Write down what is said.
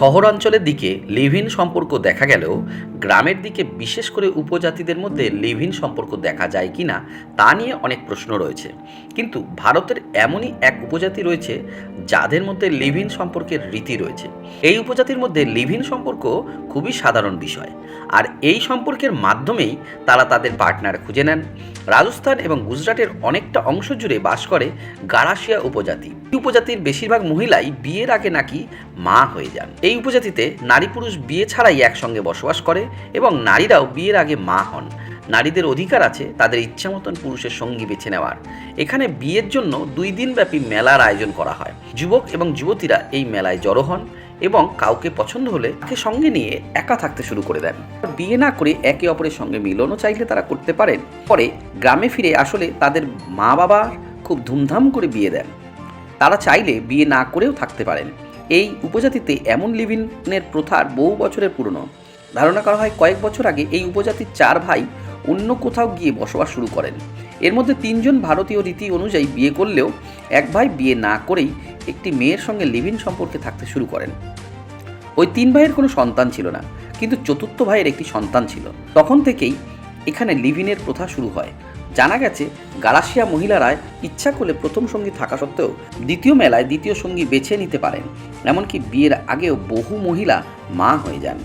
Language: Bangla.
শহরাঞ্চলের দিকে লিভিন সম্পর্ক দেখা গেলেও গ্রামের দিকে বিশেষ করে উপজাতিদের মধ্যে লিভিন সম্পর্ক দেখা যায় কি না, তা নিয়ে অনেক প্রশ্ন রয়েছে। কিন্তু ভারতের এমনই এক উপজাতি রয়েছে যাদের মধ্যে লিভিন সম্পর্কের রীতি রয়েছে। এই উপজাতির মধ্যে লিভিন সম্পর্ক খুবই সাধারণ বিষয়। আর এই সম্পর্কের মাধ্যমেই তারা তাদের পার্টনার খুঁজে নেন। রাজস্থান এবং গুজরাটের অনেকটা অংশ জুড়ে বাস করে গারাসিয়া উপজাতি। উপজাতির বেশিরভাগ মহিলাই বিয়ের আগে নাকি মা হয়ে যান। এই উপজাতিতে নারী পুরুষ বিয়ে ছাড়াই একসঙ্গে বসবাস করে এবং নারীরাও বিয়ের আগে মা হন। নারীদের অধিকার আছে তাদের ইচ্ছা মতন পুরুষের সঙ্গী বেছে নেওয়ার। এখানে বিয়ের জন্য দুই দিনব্যাপী মেলার আয়োজন করা হয়। যুবক এবং যুবতীরা এই মেলায় জড়ো হন এবং কাউকে পছন্দ হলে তাকে সঙ্গে নিয়ে একা থাকতে শুরু করে দেন। বিয়ে না করে একে অপরের সঙ্গে মিলনও চাইলে তারা করতে পারেন। পরে গ্রামে ফিরে আসলে তাদের মা বাবা খুব ধুমধাম করে বিয়ে দেন। তারা চাইলে বিয়ে না করেও থাকতে পারেন। এই উপজাতিতে এমন লিভিনের প্রথার বহু বছরের পুরনো। ধারণা করা হয় কয়েক বছর আগে এই উপজাতির চার ভাই অন্য কোথাও গিয়ে বসবাস শুরু করেন। এর মধ্যে তিনজন ভারতীয় রীতি অনুযায়ী বিয়ে করলেও এক ভাই বিয়ে না করেই একটি মেয়ের সঙ্গে লিভিন সম্পর্কে থাকতে শুরু করেন। ওই তিন ভাইয়ের কোনো সন্তান ছিল না, কিন্তু চতুর্থ ভাইয়ের একটি সন্তান ছিল। তখন থেকেই এখানে লিভিনের প্রথা শুরু হয়। জানা গেছে গালাসিয়া মহিলারা ইচ্ছা করলে প্রথম সঙ্গী থাকা সত্ত্বেও দ্বিতীয় মেলায় দ্বিতীয় সঙ্গী বেছে নিতে পারেন। এমনকি বিয়ের আগেও বহু মহিলা মা হয়ে যান।